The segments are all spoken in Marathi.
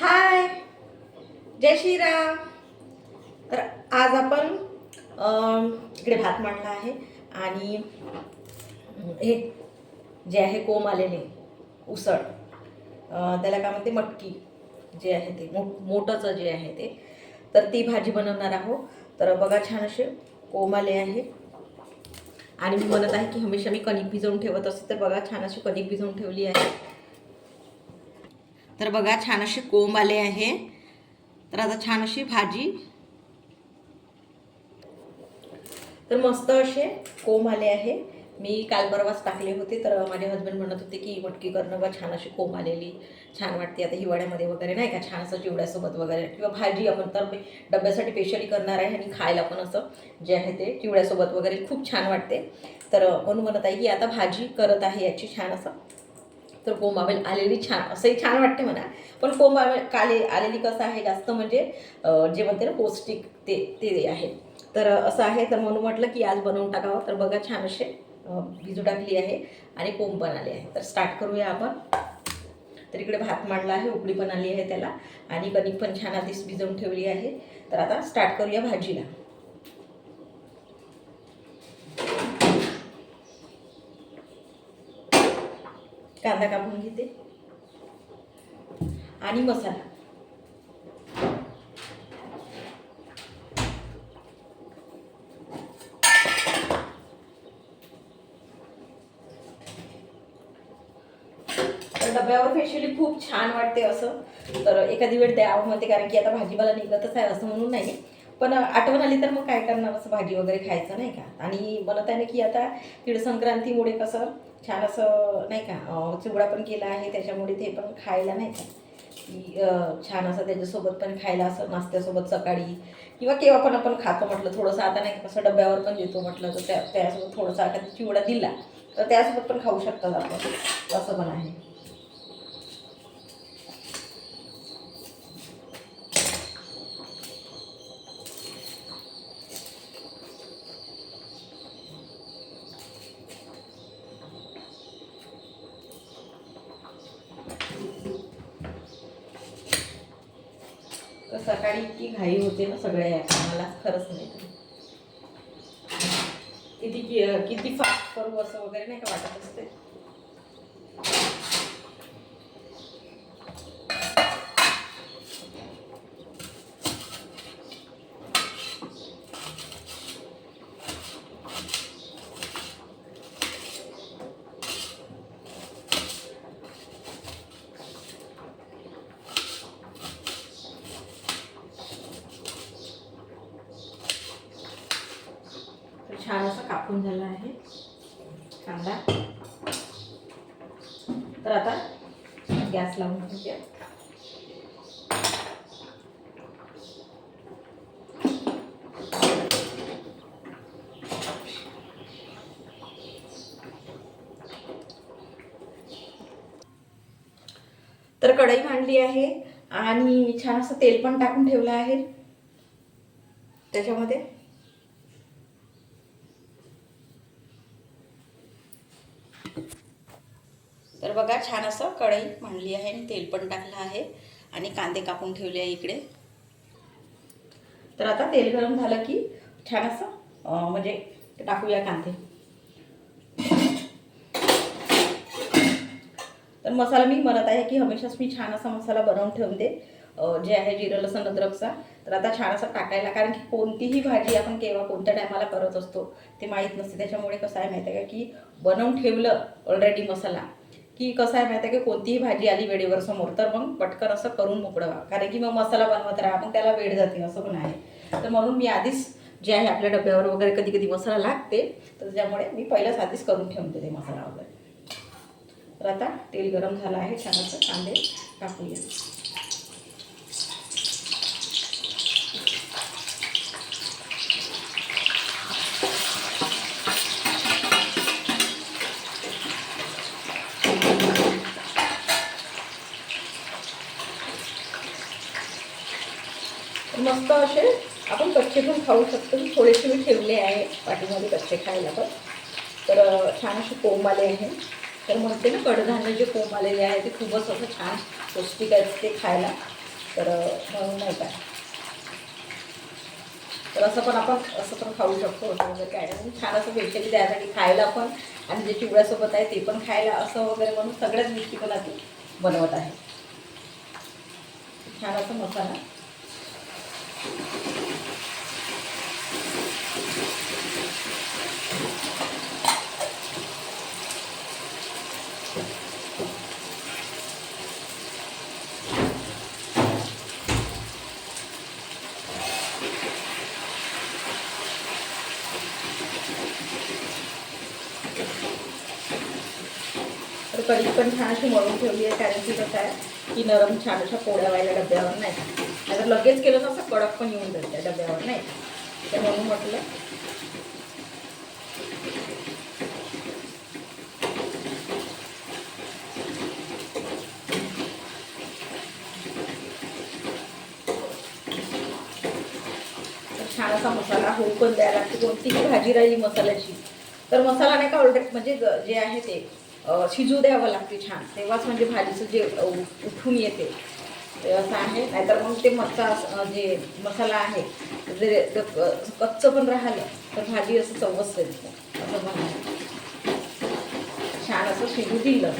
हाय. जय श्रीराम. तर आज आपण इकडे भात मांडला आहे आणि हे जे आहे कोंब आलेले उसळ त्याला काय म्हणते मटकी जे आहे ते मो मोठंचं जे आहे ते. तर ती भाजी बनवणार आहोत. तर बघा छान असे कोंब आले आहे. आणि मी म्हणत आहे की हमेशा मी कणिक भिजवून ठेवत असते तर बघा छान अशी कणिक भिजवून ठेवली आहे. तर बघा छान असे कोंब आले आहे. तर आता छान अशी भाजी. तर मस्त असे कोंब आले आहे. मी काल परवाच टाकले होते तर माझे हस्बंड म्हणत होते की मटकी करणं बा छान अशी कोंब आलेली. छान वाटते आता हिवाळ्यामध्ये वगैरे नाही का? छान असं चिवड्यासोबत वगैरे. किंवा भाजी आपण तर डब्यासाठी स्पेशली करणार आहे आणि खायला पण असं जे आहे ते चिवड्यासोबत वगैरे खूप छान वाटते. तर म्हणून म्हणत आहे की आता भाजी करत आहे याची छान असं तर कोंब आलेली छान असंही छान वाटते म्हणा पण कोंब आवे- काले आलेली कसं आहे जास्त म्हणजे जे म्हणते ना पौष्टिक ते ते आहे. तर असं आहे तर म्हणून म्हटलं की आज बनवून टाकावं. तर बघा छान असे भिजू टाकली आहे आणि कोंब पण आले आहे. तर स्टार्ट करूया आपण. तर इकडे भात मांडला आहे उकडी पण आली आहे त्याला. आणि कणिक पण छान आधीच भिजवून ठेवली आहे. तर आता स्टार्ट करूया भाजीला. कांदा कापून घेते. आणि मसाला. डब्यावर फेशियली खूप छान वाटते असं. तर एखादी वेळ द्यावं म्हणते कारण की आता भाजीपाला निघतच आहे असं म्हणून नाही पण आठवण आली तर मग काय करणार असं भाजी वगैरे खायचं नाही का? आणि म्हणत आहे ना की आता तीळ संक्रांतीमुळे कसं छान असं नाही का चिवडा पण केला आहे त्याच्यामुळे ते पण खायला नाही का? की छान असं त्याच्यासोबत पण खायला असं नाश्त्यासोबत सकाळी किंवा केव्हा पण आपण खातो म्हटलं थोडंसं. आता नाही असं कसं डब्यावर पण देतो म्हटलं तर त्या त्यासोबत थोडंसं आता चिवडा दिला तर त्यासोबत पण खाऊ शकतात आपण असं पण आहे तर सकाळी इतकी घाई होते ना सगळ्या या कामाला खरंच नाही किती कि- किती फास्ट करू असं वगैरे नाही का वाटत असते तर छान असं कापून झालं आहे कांदा तर आता गॅस लावून घेऊया तर कढई मांडली आहे आणि छान असं तेल पण टाकून ठेवलं आहे. त्याच्यामध्ये बघा छान असं कढई मांडली आहे आणि तेल पण टाकलं आहे आणि कांदे कापून ठेवले आहे इकडे. तर आता तेल गरम झालं की छान असं म्हणजे टाकूया कांदे. तर मसाला मी म्हणत आहे की हमेशाच मी छान असा मसाला बनवून ठेवते जे आहे जिरं लसण अद्रकचा. तर आता छान असं टाकायला कारण की कोणतीही भाजी आपण केव्हा कोणत्या टायमाला करत असतो ते माहीत नसते. त्याच्यामुळे कसं आहे माहिती आहे का की बनवून ठेवलं ऑलरेडी मसाला की कसं आहे माहिती आहे की कोणतीही भाजी आली वेळेवर समोर तर मग पटकन असं करून मोकळं व्हा. कारण की मग मसाला बनवत राहा मग त्याला वेळ जाते असं पण आहे. तर म्हणून मी आधीच जे आहे आपल्या डब्यावर वगैरे कधी कधी मसाला लागते तर त्यामुळे मी पहिल्याच आधीच करून ठेवते ते मसाला वगैरे. तर आता तेल गरम झालं आहे छान असं कांदे टाकूया. मस्त असे आपण कच्चे पण खाऊ शकतो. थोडेसे मी ठेवले आहे पाठीमध्ये कच्चे खायला पण. तर छान असे कोंब आले आहे. तर म्हणते ना कडधान्य जे कोंब आलेले आहे ते खूपच असं छान पौष्टिक असते ते खायला. तर म्हणून नाही काय तर असं पण आपण असं पण खाऊ शकतो. असं वगैरे काय म्हणजे छान असं भेटते त्यासाठी खायला पण आणि जे चिवड्यासोबत आहे ते पण खायला असं वगैरे म्हणून सगळ्याच गोष्टी पण आधी बनवत आहे. छान असं मसाला. कढी पण छान अशी मळून ठेवली आहे कारण की कसं आहे की नरम छान अशा पोळ्या व्हायला डब्यावर नाही. नाहीतर लगेच केलं तर असं कडक पण येऊन जाईल त्या डब्यावर नाही? तर म्हणून म्हटलं. तर छान असा मसाला होऊ पण द्यायला लागते. कोणतीही भाजी राहिली मसाल्याची तर मसाला नाही का ऑलरेडी म्हणजे जे आहे ते शिजू द्यावं लागते छान. तेव्हाच म्हणजे भाजीचं जे उठून येते. असं आहे. नाहीतर मग ते मसा जे मसाला आहे जे कच्चं पण राहिलं तर भाजी असं चवच असं पण छान असं शिजू दिलं.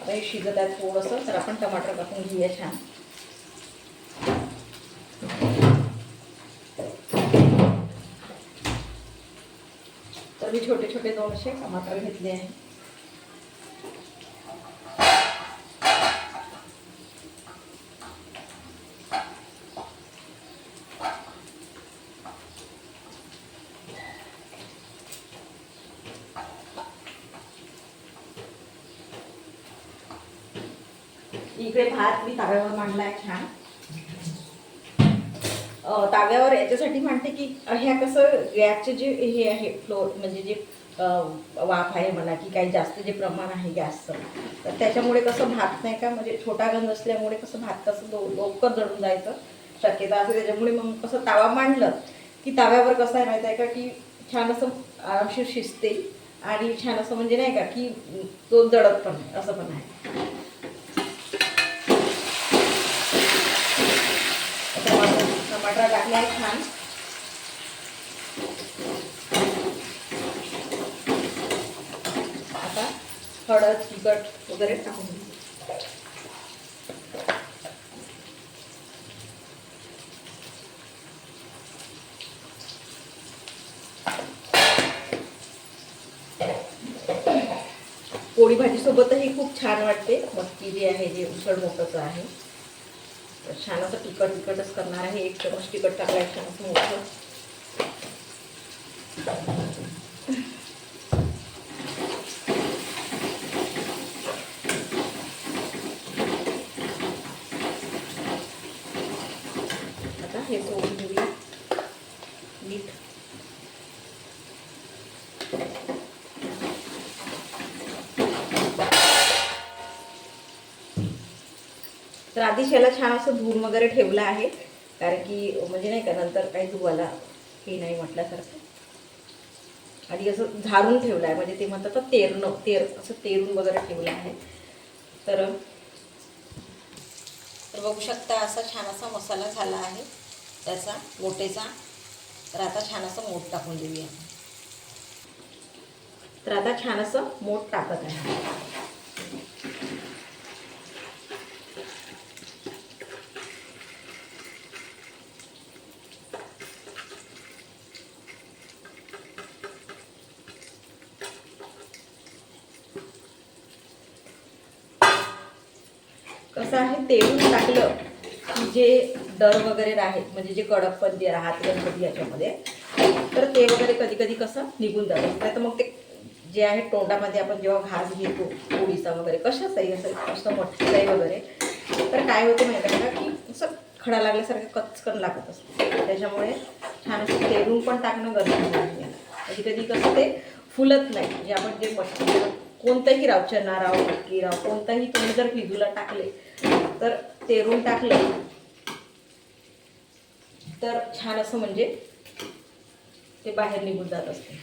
आता हे शिजत आहे थोडंसं तर आपण टमाटर टाकून घेऊया छान. तर मी छोटे छोटे दोनशे टमाटर घेतले आहे. इकडे भात मी ताव्यावर मांडला आहे छान ताव्यावर याच्यासाठी मांडते की ह्या कसं गॅसचे जे हे आहे फ्लोर म्हणजे जे वाफ आहे म्हणा की काही जास्त जे प्रमाण आहे गॅसचं तर त्याच्यामुळे कसं भात नाही का म्हणजे छोटा गंज असल्यामुळे कसं भात कसं लवकर जळून जायचं शक्यता असते. त्याच्यामुळे मग कसं तावा मांडलं की ताव्यावर कसं आहे माहीत आहे का की छान असं आरामशीर शिजते आणि छान असं म्हणजे नाही का की तो जळत पण असं पण आहे टमाटर टाकले आहे छान आता हळद तिखट वगैरे टाकून पोळी भाजीसोबतही खूप छान वाटते. मग किरी आहे जे उसळ मोठंच आहे. छान असं तिखट तिखटच करणार आहे. एक चमच तिखट टाकलाय छान असं मोठं आता हे सोडून घेऊया मीठ तर याला छान असं धुवून वगैरे ठेवलं आहे. कारण की म्हणजे नाही का नंतर काही धुवाला हे नाही म्हटल्यासारखं. आणि असं झाडून ठेवलं आहे. म्हणजे ते म्हणतात तेरणं तेर असं तेरून वगैरे ठेवलं आहे. तर तर बघू शकता असा छान असा मसाला झाला आहे. त्याचा मोठेचा. तर आता छान असं मोठ टाकून देऊया. तर आता छान असं मोठ टाकत आहे. कसं आहे तेलून टाकलं की जे दर वगैरे राहत म्हणजे जे कडकपण जे राहत गणपती याच्यामध्ये तर ते वगैरे कधी कधी कसं निघून जातं. नाही तर मग ते जे आहे तोंडामध्ये आपण जेव्हा घास घेतो पोळीचा वगैरे कशाचाही असं असं मटकीचाही वगैरे तर काय होते माहिती आहे का? की असं खडा लागल्यासारखं कचकन लागत असतं. त्याच्यामुळे छान असं तेरून पण टाकणं गरजेचं आहे. कधी कधी कसं ते फुलत नाही. जे आपण जे मटकी कोणतंही राव चना राव मटकी राव कोणताही तुम्ही जर भिजूला टाकले तर तेरून टाकलं. तर छान असं म्हणजे ते बाहेर निघून जात असते.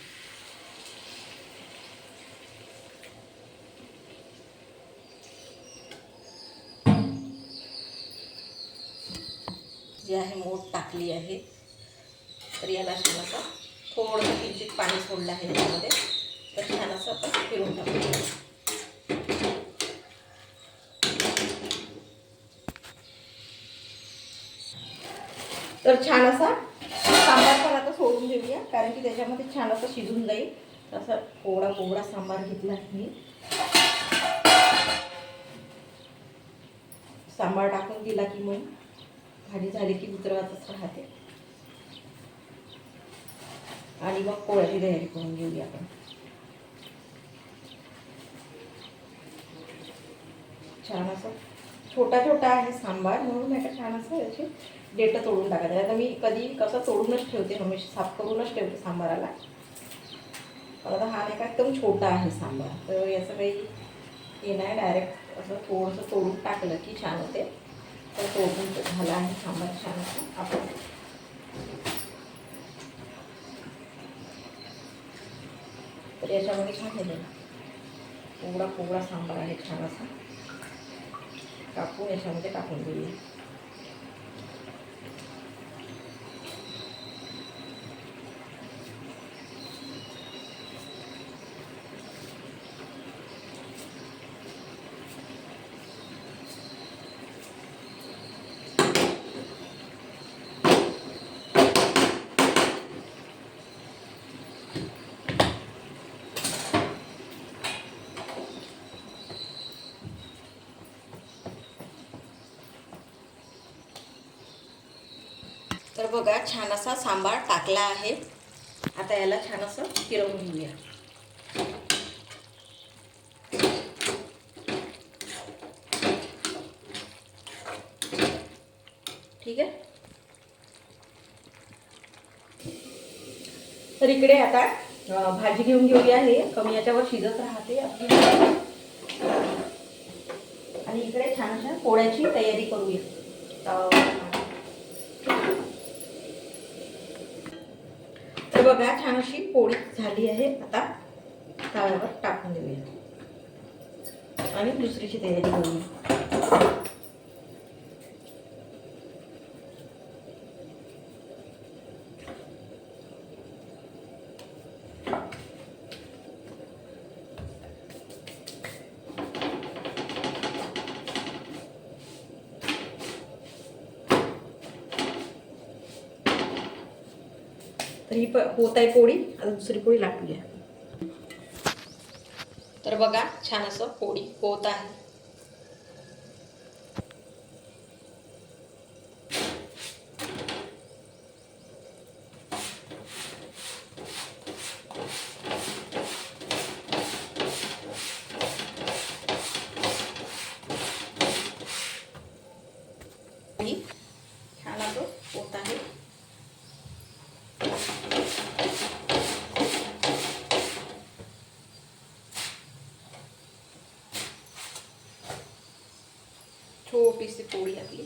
जे आहे मोठ टाकली आहे. तर याला छान असं थोडंसं किंचित पाणी सोडलं आहे त्यामध्ये तर छान असं आपण फिरून टाकू तर छान असा सांबार पण आता सोडून देऊया कारण की त्याच्यामध्ये छान असं शिजून जाईल. तसा कोवडा कोवडा सांबार घेतला मी. सांबार टाकून दिला की मग भाजी झाली की उतरवतच राहते. आणि मग पोळ्याची तयारी करून घेऊया आपण. छान असं छोटा छोटा आहे सांबार म्हणून नाही का छान असं याची डेटं तोडून टाकायचं. आता मी कधी कसं तोडूनच ठेवते हमेशा साफ करूनच ठेवते सांबाराला. आता हा नाही का एकदम छोटा आहे सांबार. तर याचं काही हे नाही डायरेक्ट असं थोडंसं तोडून टाकलं की छान होते. तर तोडून झाला आहे सांबार छान असं. आपण तर याच्यामध्ये छान आहे कोवडा कोवडा सांबार आहे छान असा. कापून याच्यामध्ये टाकून देऊया तर बघा छान असा सांबार टाकला आहे. आता याला छान असं फिरवून घेऊया. ठीक आहे? तर इकडे आता भाजी घेऊन घेऊया हे कमी याच्यावर शिजत राहते आपली आणि इकडे छान अशा पोळ्याची तयारी करूया तवा तर बघा छान अशी पोळी झाली आहे. आता तव्यावर टाकून देऊया. आणि दुसरीची तयारी करूया तर ही प होत आहे पोळी आता दुसरी पोळी लाटूया तर बघा छान असं पोळी होत आहे पोळी छान असं होत आहे छोटीशी पोळी आपली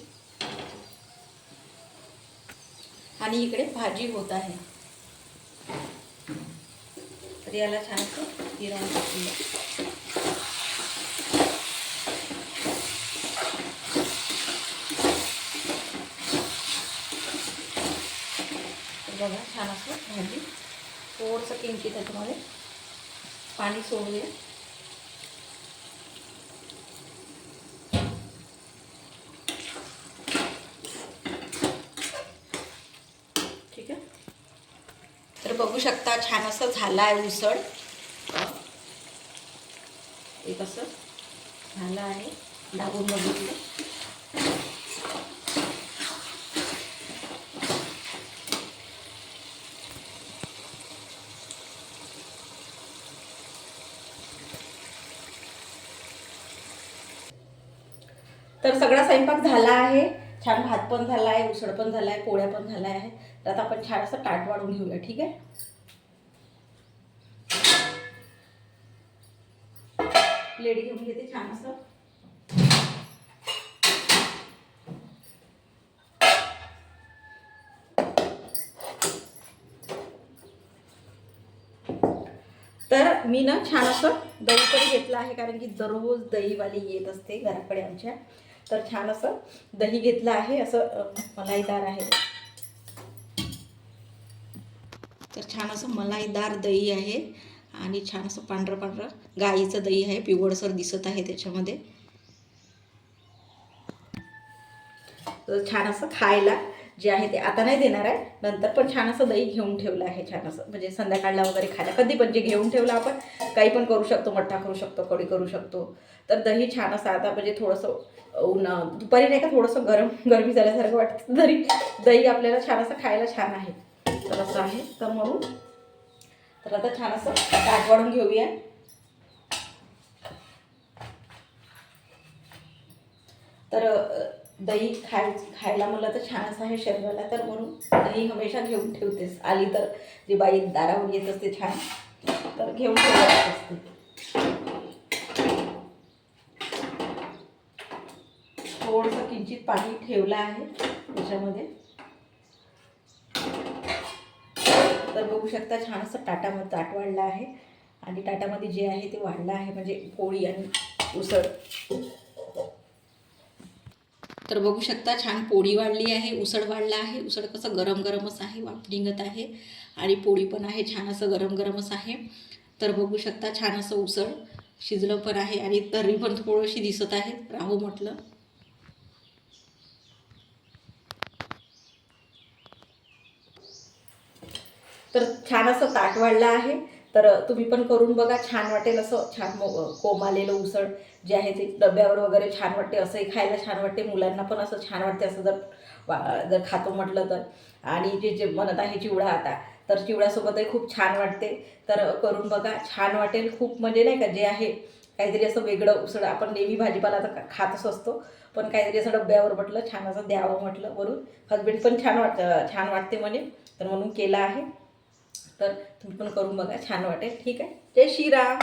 आणि इकडे भाजी होत आहे. तर याला छान असं टाकूया बघा छान असं भाजी. थोडंसं किंचित त्याच्यामध्ये पाणी सोडूया ठीक आहे तर बघू शकता छान असं झालं आहे उसळ. एक कसं झालं आहे दाबून बघितलं. तर सगळा स्वयंपाक झाला आहे. छान भात पण झाला आहे उसळ पण झाला आहे पोळ्या पण झाल्या आहे तर आता आपण छान असं ताट वाढून घेऊया ठीक आहे? लेडी घेऊन घेते छान असं. तर मी ना छान असं दही पण घेतलं आहे कारण की दररोज दहीवाली येत असते घराकडे आमच्या. तर छान असं दही घेतलं आहे असं मलाईदार आहे. तर छान असं मलाईदार दही आहे आणि छान असं पांढरं पांढरं गाईचं दही आहे पिवळसर दिसत आहे त्याच्यामध्ये. तर छान असं खायला जे आहे ते आता नाही देणार आहे. नंतर पण छान असं दही घेऊन ठेवलं आहे छान असं. म्हणजे संध्याकाळला वगैरे खायला. कधी पण जे घेऊन ठेवलं आपण काही पण करू शकतो. मठ्ठा करू शकतो कढी करू शकतो. तर दही छान असं आता म्हणजे थोडंसं उन्हा दुपारी नाही का थोडंसं गरम गरमी झाल्यासारखं वाटतं. तरी दही आपल्याला छान असं खायला छान आहे. तर असं आहे. तर म्हणून तर आता छान असं ताट वाढून घेऊया. तर दही खाय खायला मला तर छानच आहे शरीराला तर म्हणून दही हमेशा घेऊन ठेवतेस. आली तर जी बाई दारावर येत असते छान तर घेऊन ठेवत असते. थोडंसं किंचित पाणी ठेवलं आहे त्याच्यामध्ये. तर बघू शकता छान असं टाटामध्ये ताट वाढलं आहे. आणि टाटामध्ये जे आहे ते वाढलं आहे म्हणजे पोळी आणि उसळ. तर बघू शकता छान पोळी वाढली आहे उसळ वाढला आहे. उसळ कसं गरम गरमच आहे वाफ निघत आहे. आणि पोळी पण आहे छान असं गरम गरमच आहे. तर बघू शकता छान असं उसळ शिजलं पण आहे आणि तर्री पण थोडीशी दिसत आहे. राहू म्हटलं. तर छान असं ताट वाढलं आहे. तर तुम्ही पण करून बघा छान वाटेल असं छान मो- कोंब आलेलं उसळ जे आहे ते डब्यावर वगैरे छान वाटते असंही खायला छान वाटते. मुलांना पण असं छान वाटते असं जर वा- जर खातो म्हटलं तर. आणि जे जे म्हणत आहे चिवडा आता तर चिवड्यासोबतही खूप छान वाटते. तर करून बघा छान वाटेल. खूप म्हणजे नाही का जे आहे काहीतरी असं वेगळं उसळ आपण नेहमी भाजीपाला तर खा- खातच असतो. पण काहीतरी असं डब्यावर म्हटलं छान असं द्यावं म्हटलं वरून. हजबंड पण छान वाट छान वाटते म्हणे. तर म्हणून केलं आहे. तर तुम्ही पण करून बघा छान वाटेल. ठीक आहे? जय श्रीराम.